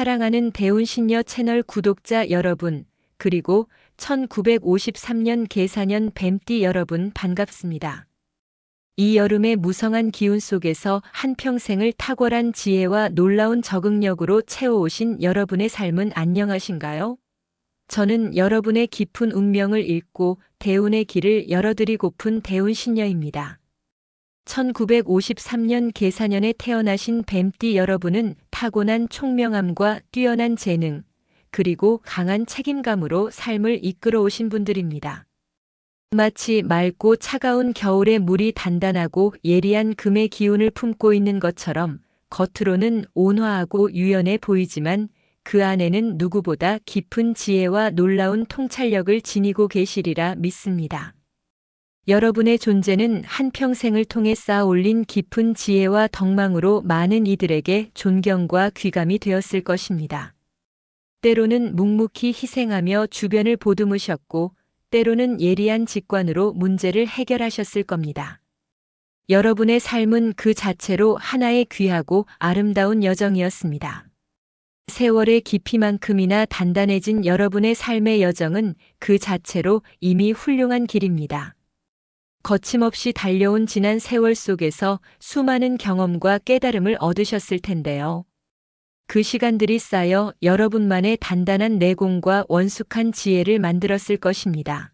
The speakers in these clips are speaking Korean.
사랑하는 대운신녀 채널 구독자 여러분, 그리고 1953년 계사년 뱀띠 여러분 반갑습니다. 이 여름의 무성한 기운 속에서 한평생을 탁월한 지혜와 놀라운 적응력으로 채워오신 여러분의 삶은 안녕하신가요? 저는 여러분의 깊은 운명을 읽고 대운의 길을 열어드리고픈 대운신녀입니다. 1953년 계사년에 태어나신 뱀띠 여러분은 타고난 총명함과 뛰어난 재능, 그리고 강한 책임감으로 삶을 이끌어 오신 분들입니다. 마치 맑고 차가운 겨울의 물이 단단하고 예리한 금의 기운을 품고 있는 것처럼 겉으로는 온화하고 유연해 보이지만 그 안에는 누구보다 깊은 지혜와 놀라운 통찰력을 지니고 계시리라 믿습니다. 여러분의 존재는 한평생을 통해 쌓아 올린 깊은 지혜와 덕망으로 많은 이들에게 존경과 귀감이 되었을 것입니다. 때로는 묵묵히 희생하며 주변을 보듬으셨고, 때로는 예리한 직관으로 문제를 해결하셨을 겁니다. 여러분의 삶은 그 자체로 하나의 귀하고 아름다운 여정이었습니다. 세월의 깊이만큼이나 단단해진 여러분의 삶의 여정은 그 자체로 이미 훌륭한 길입니다. 거침없이 달려온 지난 세월 속에서 수많은 경험과 깨달음을 얻으셨을 텐데요. 그 시간들이 쌓여 여러분만의 단단한 내공과 원숙한 지혜를 만들었을 것입니다.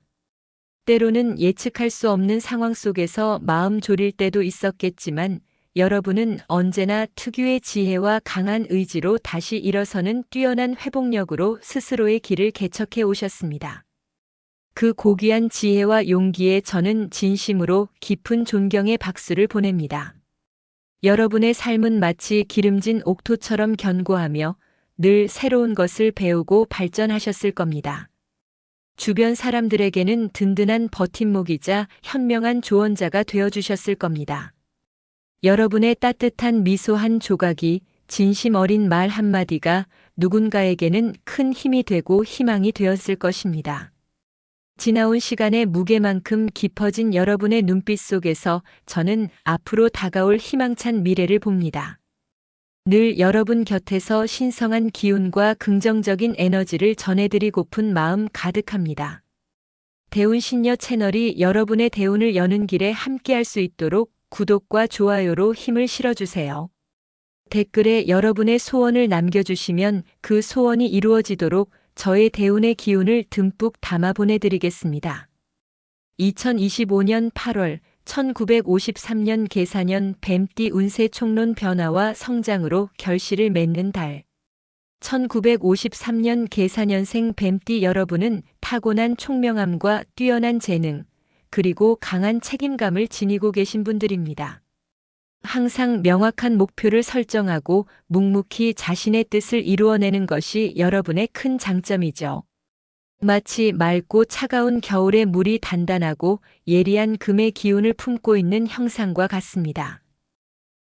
때로는 예측할 수 없는 상황 속에서 마음 졸일 때도 있었겠지만 여러분은 언제나 특유의 지혜와 강한 의지로 다시 일어서는 뛰어난 회복력으로 스스로의 길을 개척해 오셨습니다. 그 고귀한 지혜와 용기에 저는 진심으로 깊은 존경의 박수를 보냅니다. 여러분의 삶은 마치 기름진 옥토처럼 견고하며 늘 새로운 것을 배우고 발전하셨을 겁니다. 주변 사람들에게는 든든한 버팀목이자 현명한 조언자가 되어주셨을 겁니다. 여러분의 따뜻한 미소 한 조각이 진심 어린 말 한마디가 누군가에게는 큰 힘이 되고 희망이 되었을 것입니다. 지나온 시간의 무게만큼 깊어진 여러분의 눈빛 속에서 저는 앞으로 다가올 희망찬 미래를 봅니다. 늘 여러분 곁에서 신성한 기운과 긍정적인 에너지를 전해드리고픈 마음 가득합니다. 대운 신녀 채널이 여러분의 대운을 여는 길에 함께할 수 있도록 구독과 좋아요로 힘을 실어주세요. 댓글에 여러분의 소원을 남겨주시면 그 소원이 이루어지도록 저의 대운의 기운을 듬뿍 담아 보내드리겠습니다. 2025년 8월 1953년 계사년 뱀띠 운세 총론 변화와 성장으로 결실을 맺는 달. 1953년 계사년생 뱀띠 여러분은 타고난 총명함과 뛰어난 재능, 그리고 강한 책임감을 지니고 계신 분들입니다. 항상 명확한 목표를 설정하고 묵묵히 자신의 뜻을 이루어내는 것이 여러분의 큰 장점이죠. 마치 맑고 차가운 겨울의 물이 단단하고 예리한 금의 기운을 품고 있는 형상과 같습니다.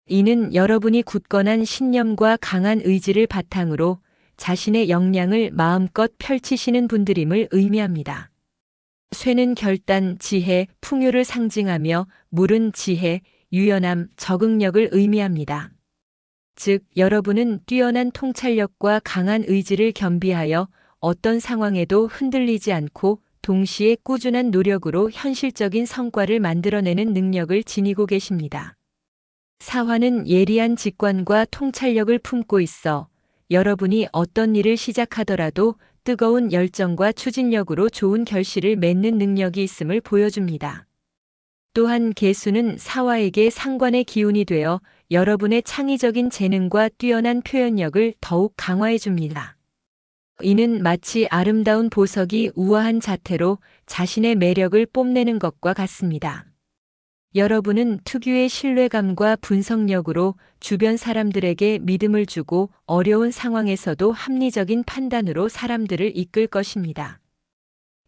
이는 여러분이 굳건한 신념과 강한 의지를 바탕으로 자신의 역량을 마음껏 펼치시는 분들임을 의미합니다. 쇠는 결단, 지혜, 풍요를 상징하며 물은 지혜, 유연함, 적응력을 의미합니다. 즉, 여러분은 뛰어난 통찰력과 강한 의지를 겸비하여 어떤 상황에도 흔들리지 않고 동시에 꾸준한 노력으로 현실적인 성과를 만들어내는 능력을 지니고 계십니다. 사화는 예리한 직관과 통찰력을 품고 있어 여러분이 어떤 일을 시작하더라도 뜨거운 열정과 추진력으로 좋은 결실을 맺는 능력이 있음을 보여줍니다. 또한 개수는 사화에게 상관의 기운이 되어 여러분의 창의적인 재능과 뛰어난 표현력을 더욱 강화해 줍니다. 이는 마치 아름다운 보석이 우아한 자태로 자신의 매력을 뽐내는 것과 같습니다. 여러분은 특유의 신뢰감과 분석력으로 주변 사람들에게 믿음을 주고 어려운 상황에서도 합리적인 판단으로 사람들을 이끌 것입니다.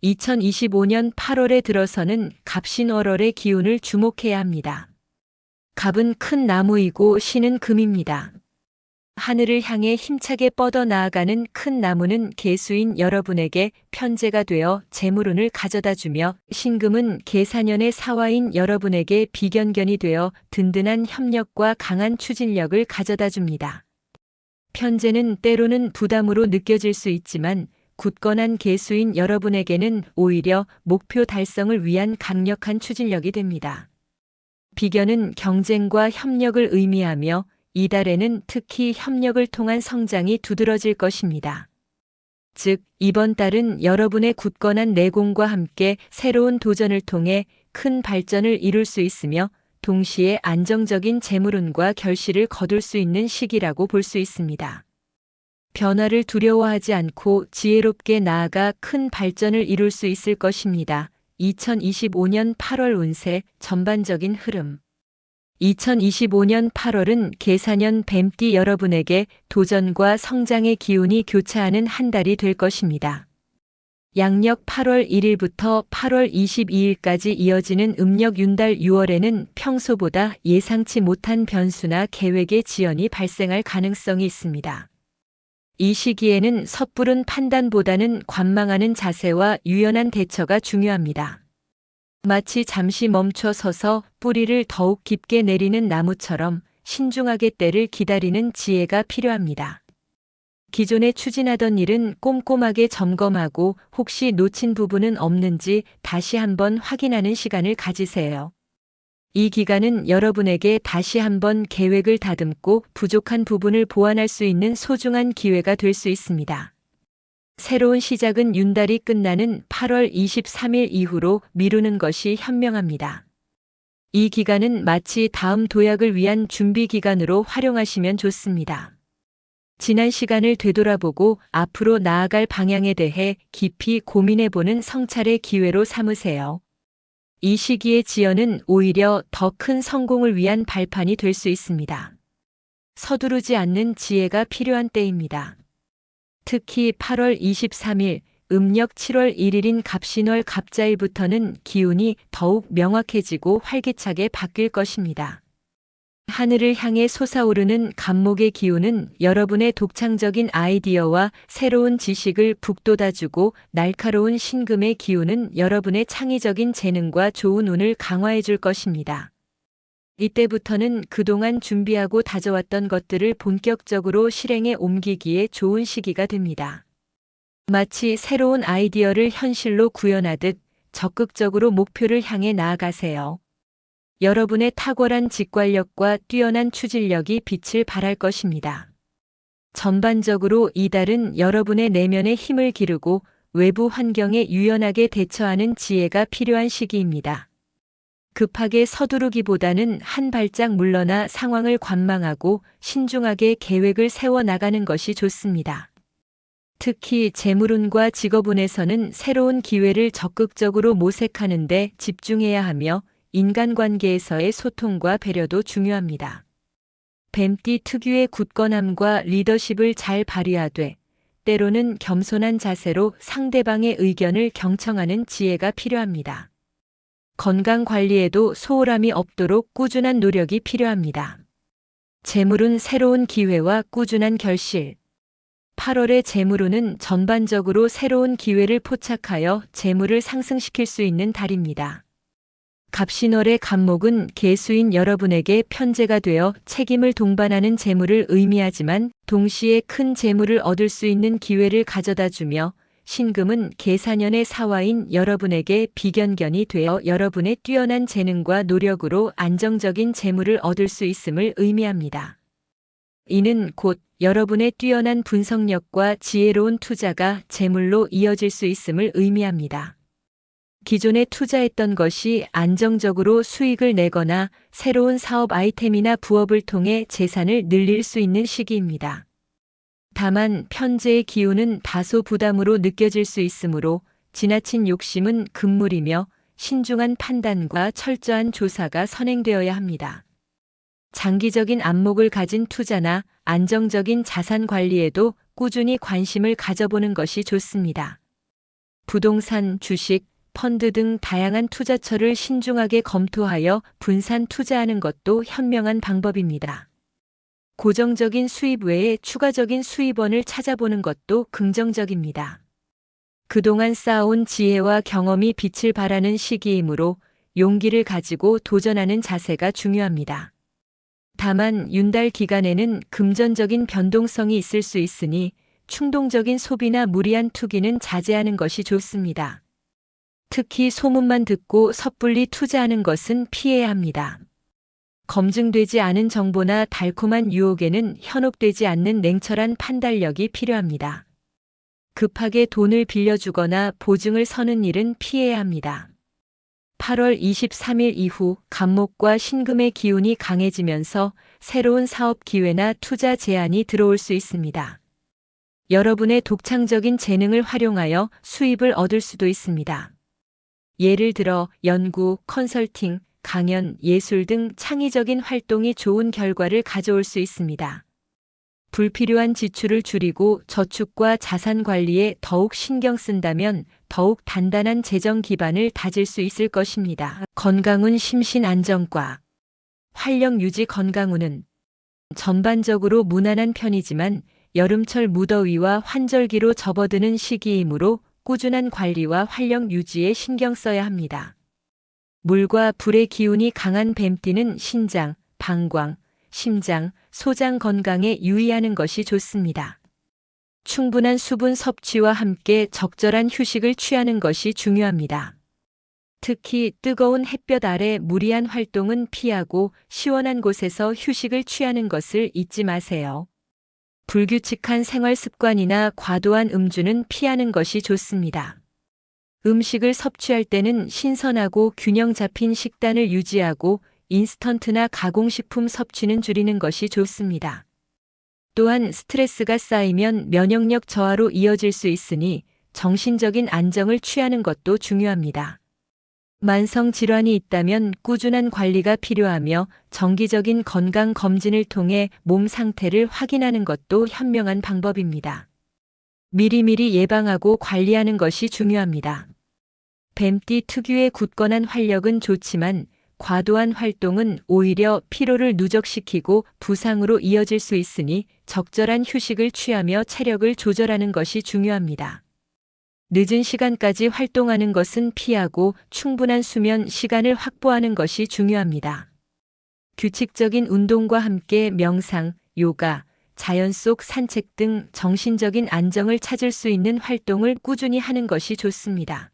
2025년 8월에 들어서는 갑신월월의 기운을 주목해야 합니다. 갑은 큰 나무이고 신은 금입니다. 하늘을 향해 힘차게 뻗어 나아가는 큰 나무는 개수인 여러분에게 편재가 되어 재물운을 가져다 주며 신금은 계사년의 사화인 여러분에게 비견견이 되어 든든한 협력과 강한 추진력을 가져다 줍니다. 편제는 때로는 부담으로 느껴질 수 있지만 굳건한 개수인 여러분에게는 오히려 목표 달성을 위한 강력한 추진력이 됩니다. 비견은 경쟁과 협력을 의미하며 이달에는 특히 협력을 통한 성장이 두드러질 것입니다. 즉, 이번 달은 여러분의 굳건한 내공과 함께 새로운 도전을 통해 큰 발전을 이룰 수 있으며 동시에 안정적인 재물운과 결실을 거둘 수 있는 시기라고 볼 수 있습니다. 변화를 두려워하지 않고 지혜롭게 나아가 큰 발전을 이룰 수 있을 것입니다. 2025년 8월 운세 전반적인 흐름 2025년 8월은 계사년 뱀띠 여러분에게 도전과 성장의 기운이 교차하는 한 달이 될 것입니다. 양력 8월 1일부터 8월 22일까지 이어지는 음력 윤달 6월에는 평소보다 예상치 못한 변수나 계획의 지연이 발생할 가능성이 있습니다. 이 시기에는 섣부른 판단보다는 관망하는 자세와 유연한 대처가 중요합니다. 마치 잠시 멈춰 서서 뿌리를 더욱 깊게 내리는 나무처럼 신중하게 때를 기다리는 지혜가 필요합니다. 기존에 추진하던 일은 꼼꼼하게 점검하고 혹시 놓친 부분은 없는지 다시 한번 확인하는 시간을 가지세요. 이 기간은 여러분에게 다시 한번 계획을 다듬고 부족한 부분을 보완할 수 있는 소중한 기회가 될 수 있습니다. 새로운 시작은 윤달이 끝나는 8월 23일 이후로 미루는 것이 현명합니다. 이 기간은 마치 다음 도약을 위한 준비 기간으로 활용하시면 좋습니다. 지난 시간을 되돌아보고 앞으로 나아갈 방향에 대해 깊이 고민해보는 성찰의 기회로 삼으세요. 이 시기의 지연은 오히려 더 큰 성공을 위한 발판이 될 수 있습니다. 서두르지 않는 지혜가 필요한 때입니다. 특히 8월 23일, 음력 7월 1일인 갑신월 갑자일부터는 기운이 더욱 명확해지고 활기차게 바뀔 것입니다. 하늘을 향해 솟아오르는 감목의 기운은 여러분의 독창적인 아이디어와 새로운 지식을 북돋아주고 날카로운 신금의 기운은 여러분의 창의적인 재능과 좋은 운을 강화해 줄 것입니다. 이때부터는 그동안 준비하고 다져왔던 것들을 본격적으로 실행에 옮기기에 좋은 시기가 됩니다. 마치 새로운 아이디어를 현실로 구현하듯 적극적으로 목표를 향해 나아가세요. 여러분의 탁월한 직관력과 뛰어난 추진력이 빛을 발할 것입니다. 전반적으로 이달은 여러분의 내면의 힘을 기르고 외부 환경에 유연하게 대처하는 지혜가 필요한 시기입니다. 급하게 서두르기보다는 한 발짝 물러나 상황을 관망하고 신중하게 계획을 세워 나가는 것이 좋습니다. 특히 재물운과 직업운에서는 새로운 기회를 적극적으로 모색하는데 집중해야 하며 인간관계에서의 소통과 배려도 중요합니다. 뱀띠 특유의 굳건함과 리더십을 잘 발휘하되 때로는 겸손한 자세로 상대방의 의견을 경청하는 지혜가 필요합니다. 건강 관리에도 소홀함이 없도록 꾸준한 노력이 필요합니다. 재물은 새로운 기회와 꾸준한 결실. 8월의 재물운은 전반적으로 새로운 기회를 포착하여 재물을 상승시킬 수 있는 달입니다. 갑신월의 갑목은 개수인 여러분에게 편제가 되어 책임을 동반하는 재물을 의미하지만 동시에 큰 재물을 얻을 수 있는 기회를 가져다 주며 신금은 계사년의 사화인 여러분에게 비견견이 되어 여러분의 뛰어난 재능과 노력으로 안정적인 재물을 얻을 수 있음을 의미합니다. 이는 곧 여러분의 뛰어난 분석력과 지혜로운 투자가 재물로 이어질 수 있음을 의미합니다. 기존에 투자했던 것이 안정적으로 수익을 내거나 새로운 사업 아이템이나 부업을 통해 재산을 늘릴 수 있는 시기입니다. 다만 편제의 기운은 다소 부담으로 느껴질 수 있으므로 지나친 욕심은 금물이며 신중한 판단과 철저한 조사가 선행되어야 합니다. 장기적인 안목을 가진 투자나 안정적인 자산 관리에도 꾸준히 관심을 가져보는 것이 좋습니다. 부동산, 주식, 펀드 등 다양한 투자처를 신중하게 검토하여 분산 투자하는 것도 현명한 방법입니다. 고정적인 수입 외에 추가적인 수입원을 찾아보는 것도 긍정적입니다. 그동안 쌓아온 지혜와 경험이 빛을 발하는 시기이므로 용기를 가지고 도전하는 자세가 중요합니다. 다만 윤달 기간에는 금전적인 변동성이 있을 수 있으니 충동적인 소비나 무리한 투기는 자제하는 것이 좋습니다. 특히 소문만 듣고 섣불리 투자하는 것은 피해야 합니다. 검증되지 않은 정보나 달콤한 유혹에는 현혹되지 않는 냉철한 판단력이 필요합니다. 급하게 돈을 빌려주거나 보증을 서는 일은 피해야 합니다. 8월 23일 이후 간목과 신금의 기운이 강해지면서 새로운 사업 기회나 투자 제안이 들어올 수 있습니다. 여러분의 독창적인 재능을 활용하여 수입을 얻을 수도 있습니다. 예를 들어 연구, 컨설팅, 강연, 예술 등 창의적인 활동이 좋은 결과를 가져올 수 있습니다. 불필요한 지출을 줄이고 저축과 자산 관리에 더욱 신경 쓴다면 더욱 단단한 재정 기반을 다질 수 있을 것입니다. 건강운 심신 안정과 활력 유지 건강운은 전반적으로 무난한 편이지만 여름철 무더위와 환절기로 접어드는 시기이므로 꾸준한 관리와 활력 유지에 신경 써야 합니다. 물과 불의 기운이 강한 뱀띠는 신장, 방광, 심장, 소장 건강에 유의하는 것이 좋습니다. 충분한 수분 섭취와 함께 적절한 휴식을 취하는 것이 중요합니다. 특히 뜨거운 햇볕 아래 무리한 활동은 피하고 시원한 곳에서 휴식을 취하는 것을 잊지 마세요. 불규칙한 생활 습관이나 과도한 음주는 피하는 것이 좋습니다. 음식을 섭취할 때는 신선하고 균형 잡힌 식단을 유지하고 인스턴트나 가공식품 섭취는 줄이는 것이 좋습니다. 또한 스트레스가 쌓이면 면역력 저하로 이어질 수 있으니 정신적인 안정을 취하는 것도 중요합니다. 만성 질환이 있다면 꾸준한 관리가 필요하며 정기적인 건강 검진을 통해 몸 상태를 확인하는 것도 현명한 방법입니다. 미리미리 예방하고 관리하는 것이 중요합니다. 뱀띠 특유의 굳건한 활력은 좋지만 과도한 활동은 오히려 피로를 누적시키고 부상으로 이어질 수 있으니 적절한 휴식을 취하며 체력을 조절하는 것이 중요합니다. 늦은 시간까지 활동하는 것은 피하고 충분한 수면 시간을 확보하는 것이 중요합니다. 규칙적인 운동과 함께 명상, 요가, 자연 속 산책 등 정신적인 안정을 찾을 수 있는 활동을 꾸준히 하는 것이 좋습니다.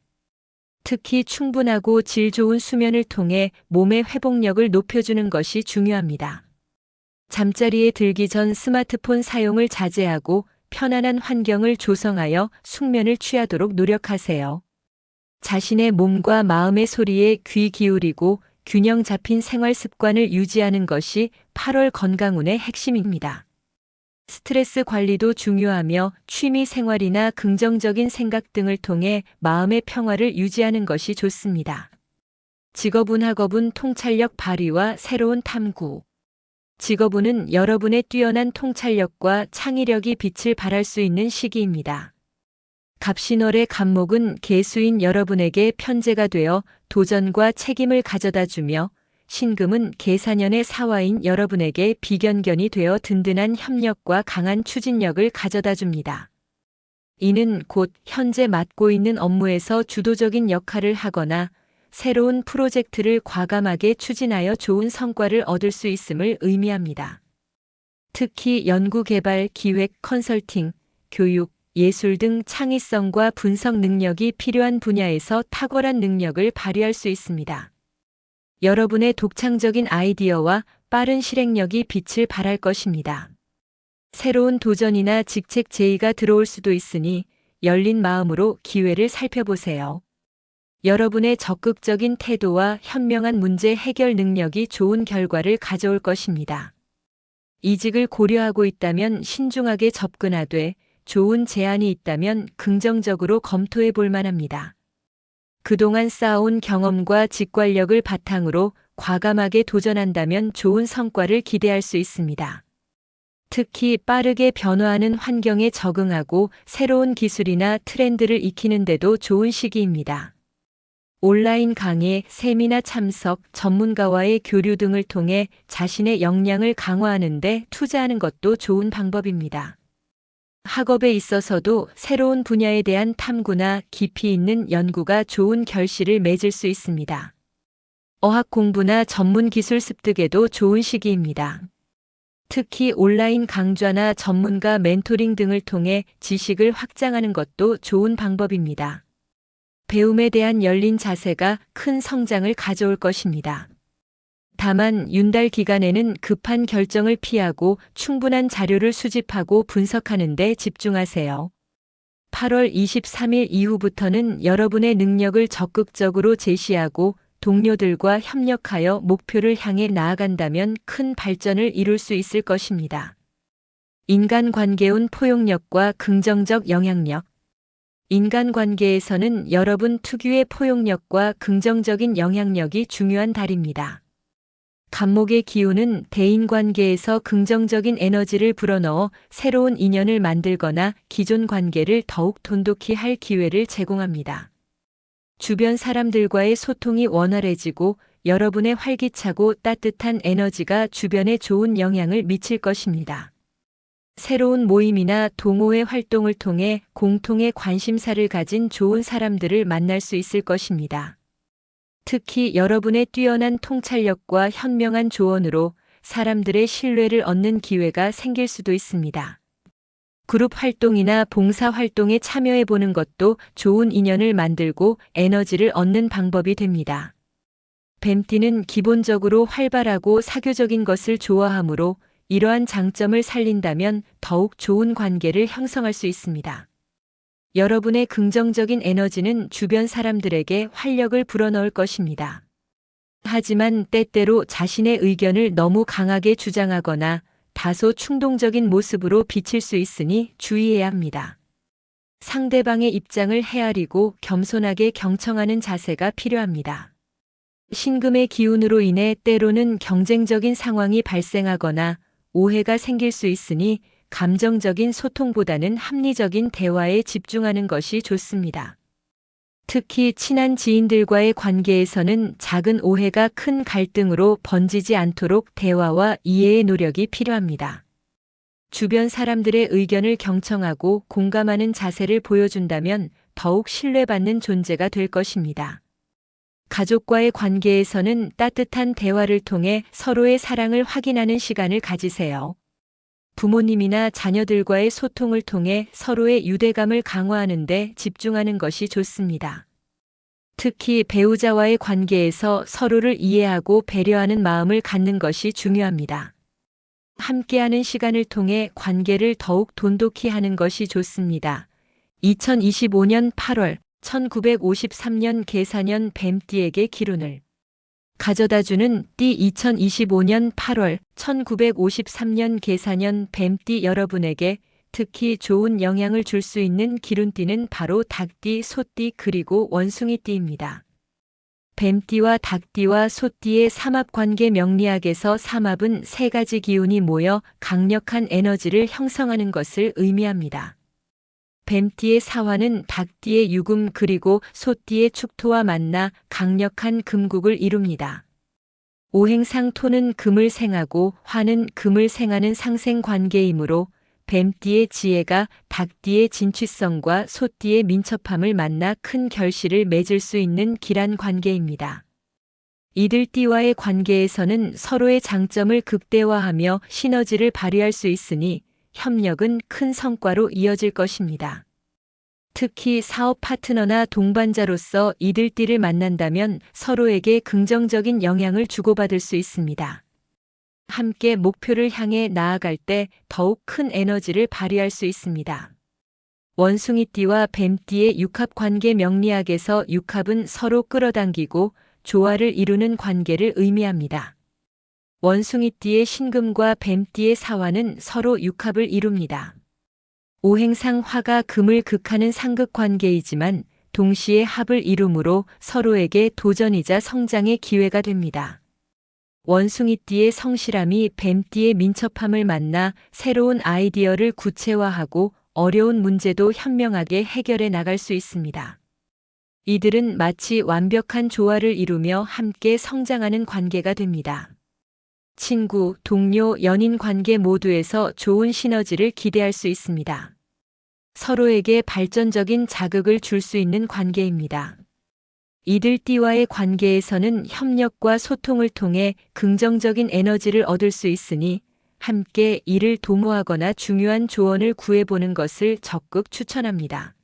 특히 충분하고 질 좋은 수면을 통해 몸의 회복력을 높여주는 것이 중요합니다. 잠자리에 들기 전 스마트폰 사용을 자제하고 편안한 환경을 조성하여 숙면을 취하도록 노력하세요. 자신의 몸과 마음의 소리에 귀 기울이고 균형 잡힌 생활 습관을 유지하는 것이 8월 건강운의 핵심입니다. 스트레스 관리도 중요하며 취미 생활이나 긍정적인 생각 등을 통해 마음의 평화를 유지하는 것이 좋습니다. 직업운 학업은 통찰력 발휘와 새로운 탐구. 직업운은 여러분의 뛰어난 통찰력과 창의력이 빛을 발할 수 있는 시기입니다. 갑신월의 간목은 개수인 여러분에게 편제가 되어 도전과 책임을 가져다 주며 신금은 계사년의 사화인 여러분에게 비견견이 되어 든든한 협력과 강한 추진력을 가져다 줍니다. 이는 곧 현재 맡고 있는 업무에서 주도적인 역할을 하거나 새로운 프로젝트를 과감하게 추진하여 좋은 성과를 얻을 수 있음을 의미합니다. 특히 연구개발, 기획, 컨설팅, 교육, 예술 등 창의성과 분석 능력이 필요한 분야에서 탁월한 능력을 발휘할 수 있습니다. 여러분의 독창적인 아이디어와 빠른 실행력이 빛을 발할 것입니다. 새로운 도전이나 직책 제의가 들어올 수도 있으니 열린 마음으로 기회를 살펴보세요. 여러분의 적극적인 태도와 현명한 문제 해결 능력이 좋은 결과를 가져올 것입니다. 이직을 고려하고 있다면 신중하게 접근하되 좋은 제안이 있다면 긍정적으로 검토해 볼 만합니다. 그동안 쌓아온 경험과 직관력을 바탕으로 과감하게 도전한다면 좋은 성과를 기대할 수 있습니다. 특히 빠르게 변화하는 환경에 적응하고 새로운 기술이나 트렌드를 익히는데도 좋은 시기입니다. 온라인 강의, 세미나 참석, 전문가와의 교류 등을 통해 자신의 역량을 강화하는 데 투자하는 것도 좋은 방법입니다. 학업에 있어서도 새로운 분야에 대한 탐구나 깊이 있는 연구가 좋은 결실을 맺을 수 있습니다. 어학 공부나 전문 기술 습득에도 좋은 시기입니다. 특히 온라인 강좌나 전문가 멘토링 등을 통해 지식을 확장하는 것도 좋은 방법입니다. 배움에 대한 열린 자세가 큰 성장을 가져올 것입니다. 다만 윤달 기간에는 급한 결정을 피하고 충분한 자료를 수집하고 분석하는 데 집중하세요. 8월 23일 이후부터는 여러분의 능력을 적극적으로 제시하고 동료들과 협력하여 목표를 향해 나아간다면 큰 발전을 이룰 수 있을 것입니다. 인간관계운 포용력과 긍정적 영향력 인간관계에서는 여러분 특유의 포용력과 긍정적인 영향력이 중요한 달입니다. 간목의 기운은 대인관계에서 긍정적인 에너지를 불어넣어 새로운 인연을 만들거나 기존 관계를 더욱 돈독히 할 기회를 제공합니다. 주변 사람들과의 소통이 원활해지고 여러분의 활기차고 따뜻한 에너지가 주변에 좋은 영향을 미칠 것입니다. 새로운 모임이나 동호회 활동을 통해 공통의 관심사를 가진 좋은 사람들을 만날 수 있을 것입니다. 특히 여러분의 뛰어난 통찰력과 현명한 조언으로 사람들의 신뢰를 얻는 기회가 생길 수도 있습니다. 그룹 활동이나 봉사 활동에 참여해 보는 것도 좋은 인연을 만들고 에너지를 얻는 방법이 됩니다. 뱀띠는 기본적으로 활발하고 사교적인 것을 좋아하므로 이러한 장점을 살린다면 더욱 좋은 관계를 형성할 수 있습니다. 여러분의 긍정적인 에너지는 주변 사람들에게 활력을 불어넣을 것입니다. 하지만 때때로 자신의 의견을 너무 강하게 주장하거나 다소 충동적인 모습으로 비칠 수 있으니 주의해야 합니다. 상대방의 입장을 헤아리고 겸손하게 경청하는 자세가 필요합니다. 신금의 기운으로 인해 때로는 경쟁적인 상황이 발생하거나 오해가 생길 수 있으니 감정적인 소통보다는 합리적인 대화에 집중하는 것이 좋습니다. 특히 친한 지인들과의 관계에서는 작은 오해가 큰 갈등으로 번지지 않도록 대화와 이해의 노력이 필요합니다. 주변 사람들의 의견을 경청하고 공감하는 자세를 보여준다면 더욱 신뢰받는 존재가 될 것입니다. 가족과의 관계에서는 따뜻한 대화를 통해 서로의 사랑을 확인하는 시간을 가지세요. 부모님이나 자녀들과의 소통을 통해 서로의 유대감을 강화하는 데 집중하는 것이 좋습니다. 특히 배우자와의 관계에서 서로를 이해하고 배려하는 마음을 갖는 것이 중요합니다. 함께하는 시간을 통해 관계를 더욱 돈독히 하는 것이 좋습니다. 2025년 8월 1953년 계사년 뱀띠에게 기운을 가져다주는 띠 2025년 8월 1953년 계사년 뱀띠 여러분에게 특히 좋은 영향을 줄 수 있는 기운띠는 바로 닭띠, 소띠 그리고 원숭이띠입니다. 뱀띠와 닭띠와 소띠의 삼합관계 명리학에서 삼합은 세 가지 기운이 모여 강력한 에너지를 형성하는 것을 의미합니다. 뱀띠의 사화는 닭띠의 유금 그리고 소띠의 축토와 만나 강력한 금국을 이룹니다. 오행상 토는 금을 생하고 화는 금을 생하는 상생 관계이므로 뱀띠의 지혜가 닭띠의 진취성과 소띠의 민첩함을 만나 큰 결실을 맺을 수 있는 길한 관계입니다. 이들 띠와의 관계에서는 서로의 장점을 극대화하며 시너지를 발휘할 수 있으니 협력은 큰 성과로 이어질 것입니다. 특히 사업 파트너나 동반자로서 이들띠를 만난다면 서로에게 긍정적인 영향을 주고받을 수 있습니다. 함께 목표를 향해 나아갈 때 더욱 큰 에너지를 발휘할 수 있습니다. 원숭이띠와 뱀띠의 육합 관계 명리학에서 육합은 서로 끌어당기고 조화를 이루는 관계를 의미합니다. 원숭이띠의 신금과 뱀띠의 사화는 서로 육합을 이룹니다. 오행상 화가 금을 극하는 상극 관계이지만 동시에 합을 이루므로 서로에게 도전이자 성장의 기회가 됩니다. 원숭이띠의 성실함이 뱀띠의 민첩함을 만나 새로운 아이디어를 구체화하고 어려운 문제도 현명하게 해결해 나갈 수 있습니다. 이들은 마치 완벽한 조화를 이루며 함께 성장하는 관계가 됩니다. 친구, 동료, 연인 관계 모두에서 좋은 시너지를 기대할 수 있습니다. 서로에게 발전적인 자극을 줄 수 있는 관계입니다. 이들 띠와의 관계에서는 협력과 소통을 통해 긍정적인 에너지를 얻을 수 있으니 함께 이를 도모하거나 중요한 조언을 구해보는 것을 적극 추천합니다.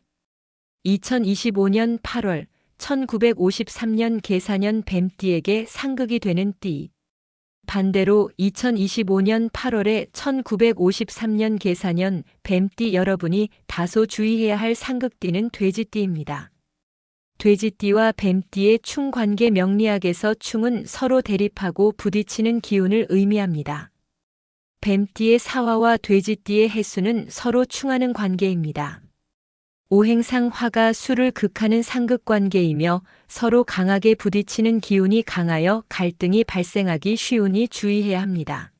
2025년 8월 1953년 계사년 뱀띠에게 상극이 되는 띠. 반대로 2025년 8월에 1953년 계사년 뱀띠 여러분이 다소 주의해야 할 상극띠는 돼지띠입니다. 돼지띠와 뱀띠의 충관계 명리학에서 충은 서로 대립하고 부딪히는 기운을 의미합니다. 뱀띠의 사화와 돼지띠의 해수는 서로 충하는 관계입니다. 오행상 화가 수를 극하는 상극 관계이며 서로 강하게 부딪히는 기운이 강하여 갈등이 발생하기 쉬우니 주의해야 합니다.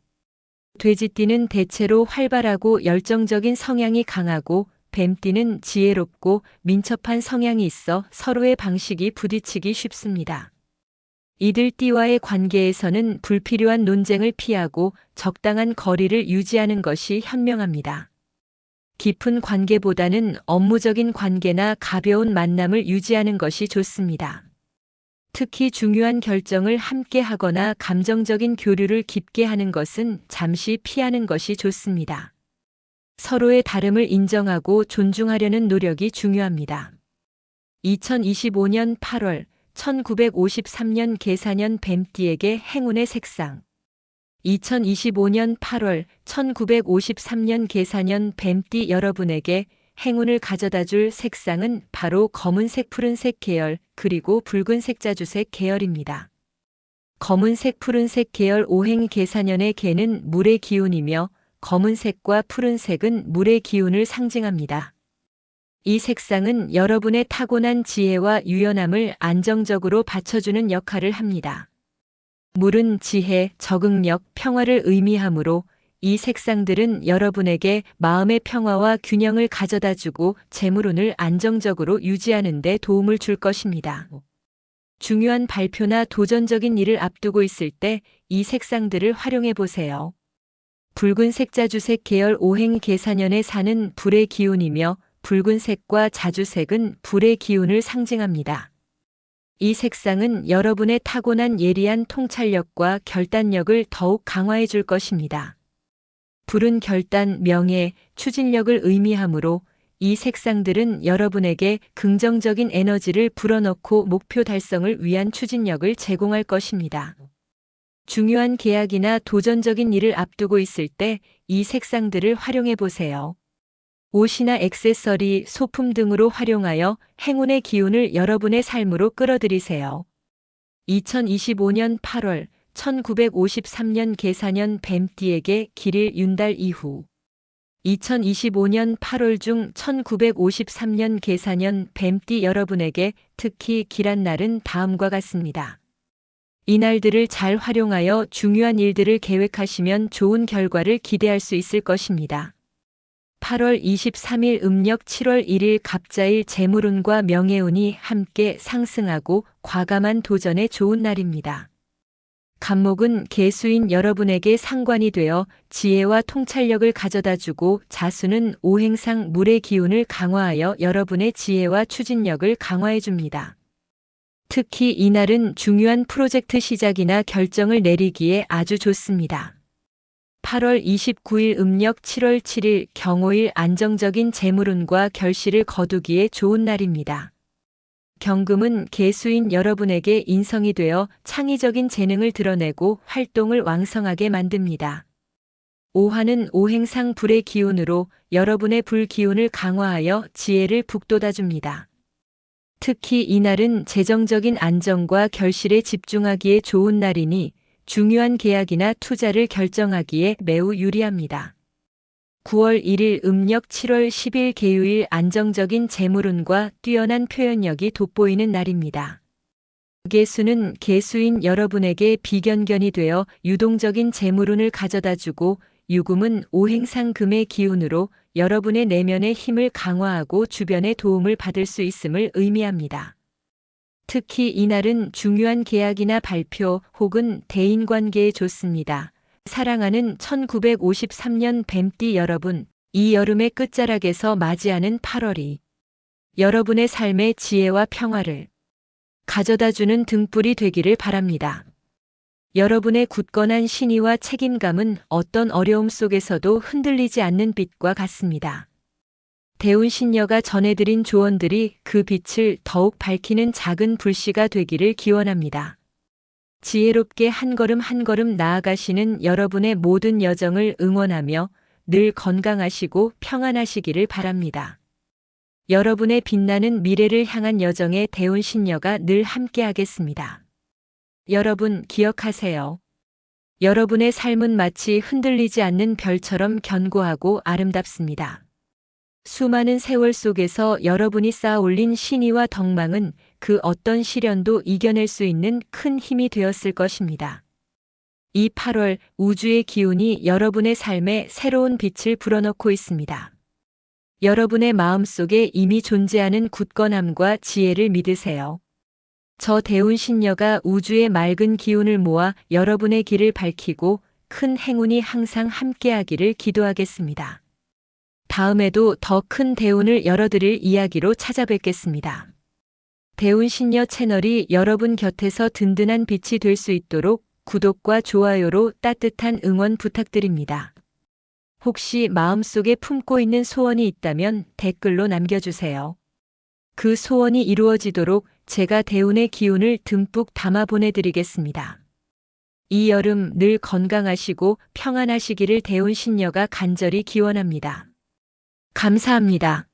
돼지띠는 대체로 활발하고 열정적인 성향이 강하고 뱀띠는 지혜롭고 민첩한 성향이 있어 서로의 방식이 부딪히기 쉽습니다. 이들 띠와의 관계에서는 불필요한 논쟁을 피하고 적당한 거리를 유지하는 것이 현명합니다. 깊은 관계보다는 업무적인 관계나 가벼운 만남을 유지하는 것이 좋습니다. 특히 중요한 결정을 함께 하거나 감정적인 교류를 깊게 하는 것은 잠시 피하는 것이 좋습니다. 서로의 다름을 인정하고 존중하려는 노력이 중요합니다. 2025년 8월 1953년 계사년 뱀띠에게 행운의 색상 2025년 8월 1953년 계사년 뱀띠 여러분에게 행운을 가져다 줄 색상은 바로 검은색 푸른색 계열 그리고 붉은색 자주색 계열입니다. 검은색 푸른색 계열 오행 계사년의 개는 물의 기운이며 검은색과 푸른색은 물의 기운을 상징합니다. 이 색상은 여러분의 타고난 지혜와 유연함을 안정적으로 받쳐주는 역할을 합니다. 물은 지혜, 적응력, 평화를 의미하므로 이 색상들은 여러분에게 마음의 평화와 균형을 가져다 주고 재물운을 안정적으로 유지하는 데 도움을 줄 것입니다. 중요한 발표나 도전적인 일을 앞두고 있을 때 이 색상들을 활용해 보세요. 붉은색 자주색 계열 오행 계사년에 사는 불의 기운이며 붉은색과 자주색은 불의 기운을 상징합니다. 이 색상은 여러분의 타고난 예리한 통찰력과 결단력을 더욱 강화해 줄 것입니다. 불은 결단, 명예, 추진력을 의미하므로 이 색상들은 여러분에게 긍정적인 에너지를 불어넣고 목표 달성을 위한 추진력을 제공할 것입니다. 중요한 계약이나 도전적인 일을 앞두고 있을 때 이 색상들을 활용해 보세요. 옷이나 액세서리, 소품 등으로 활용하여 행운의 기운을 여러분의 삶으로 끌어들이세요. 2025년 8월 1953년 계사년 뱀띠에게 길일 윤달 이후 2025년 8월 중 1953년 계사년 뱀띠 여러분에게 특히 길한 날은 다음과 같습니다. 이날들을 잘 활용하여 중요한 일들을 계획하시면 좋은 결과를 기대할 수 있을 것입니다. 8월 23일 음력 7월 1일 갑자일 재물운과 명예운이 함께 상승하고 과감한 도전에 좋은 날입니다. 간목은 개수인 여러분에게 상관이 되어 지혜와 통찰력을 가져다 주고 자수는 오행상 물의 기운을 강화하여 여러분의 지혜와 추진력을 강화해 줍니다. 특히 이날은 중요한 프로젝트 시작이나 결정을 내리기에 아주 좋습니다. 8월 29일 음력 7월 7일 경호일 안정적인 재물운과 결실을 거두기에 좋은 날입니다. 경금은 개수인 여러분에게 인성이 되어 창의적인 재능을 드러내고 활동을 왕성하게 만듭니다. 오화는 오행상 불의 기운으로 여러분의 불 기운을 강화하여 지혜를 북돋아 줍니다. 특히 이날은 재정적인 안정과 결실에 집중하기에 좋은 날이니 중요한 계약이나 투자를 결정하기에 매우 유리합니다. 9월 1일 음력 7월 10일 개요일 안정적인 재물운과 뛰어난 표현력이 돋보이는 날입니다. 개수는 개수인 여러분에게 비견견이 되어 유동적인 재물운을 가져다 주고 유금은 오행상 금의 기운으로 여러분의 내면의 힘을 강화하고 주변의 도움을 받을 수 있음을 의미합니다. 특히 이날은 중요한 계약이나 발표 혹은 대인관계에 좋습니다. 사랑하는 1953년 뱀띠 여러분, 이 여름의 끝자락에서 맞이하는 8월이 여러분의 삶의 지혜와 평화를 가져다 주는 등불이 되기를 바랍니다. 여러분의 굳건한 신의와 책임감은 어떤 어려움 속에서도 흔들리지 않는 빛과 같습니다. 대운 신녀가 전해드린 조언들이 그 빛을 더욱 밝히는 작은 불씨가 되기를 기원합니다. 지혜롭게 한 걸음 한 걸음 나아가시는 여러분의 모든 여정을 응원하며 늘 건강하시고 평안하시기를 바랍니다. 여러분의 빛나는 미래를 향한 여정에 대운 신녀가 늘 함께하겠습니다. 여러분 기억하세요. 여러분의 삶은 마치 흔들리지 않는 별처럼 견고하고 아름답습니다. 수많은 세월 속에서 여러분이 쌓아 올린 신의와 덕망은 그 어떤 시련도 이겨낼 수 있는 큰 힘이 되었을 것입니다. 이 8월 우주의 기운이 여러분의 삶에 새로운 빛을 불어넣고 있습니다. 여러분의 마음 속에 이미 존재하는 굳건함과 지혜를 믿으세요. 저 대운 신녀가 우주의 맑은 기운을 모아 여러분의 길을 밝히고 큰 행운이 항상 함께하기를 기도하겠습니다. 다음에도 더 큰 대운을 열어드릴 이야기로 찾아뵙겠습니다. 대운 신녀 채널이 여러분 곁에서 든든한 빛이 될 수 있도록 구독과 좋아요로 따뜻한 응원 부탁드립니다. 혹시 마음속에 품고 있는 소원이 있다면 댓글로 남겨주세요. 그 소원이 이루어지도록 제가 대운의 기운을 듬뿍 담아 보내드리겠습니다. 이 여름 늘 건강하시고 평안하시기를 대운 신녀가 간절히 기원합니다. 감사합니다.